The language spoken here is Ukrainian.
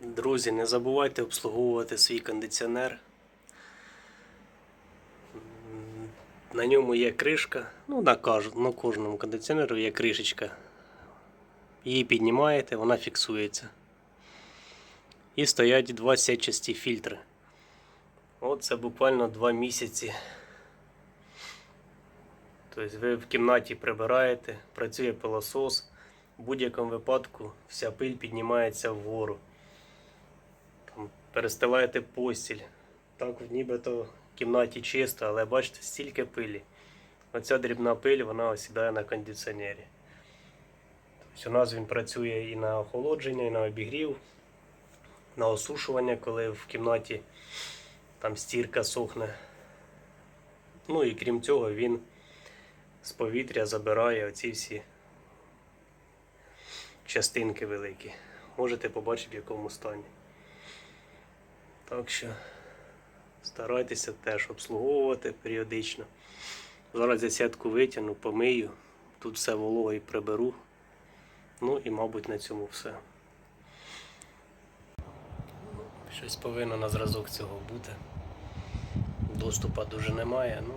Друзі, не забувайте обслуговувати свій кондиціонер. На ньому є кришка. Ну, на, на кожному кондиціонеру є кришечка. Її піднімаєте, вона фіксується. І стоять два сетчасті фільтри. От це буквально два місяці. Тобто ви в кімнаті прибираєте, працює пилосос. В будь-якому випадку вся пиль піднімається вгору. Перестилаєте постіль. Так, нібито в кімнаті чисто, але бачите, стільки пилі. Оця дрібна пиль вона осідає на кондиціонері. Тобто у нас він працює і на охолодження, і на обігрів, на осушування, коли в кімнаті там стірка сохне. Ну і крім цього, він з повітря забирає оці всі частинки великі. Можете побачити, в якому стані. Так що старайтеся теж обслуговувати періодично. Зараз я сітку витягну, помию, тут все волого і приберу. Ну і, мабуть, на цьому все. Щось повинно на зразок цього бути. Доступа дуже немає, ну.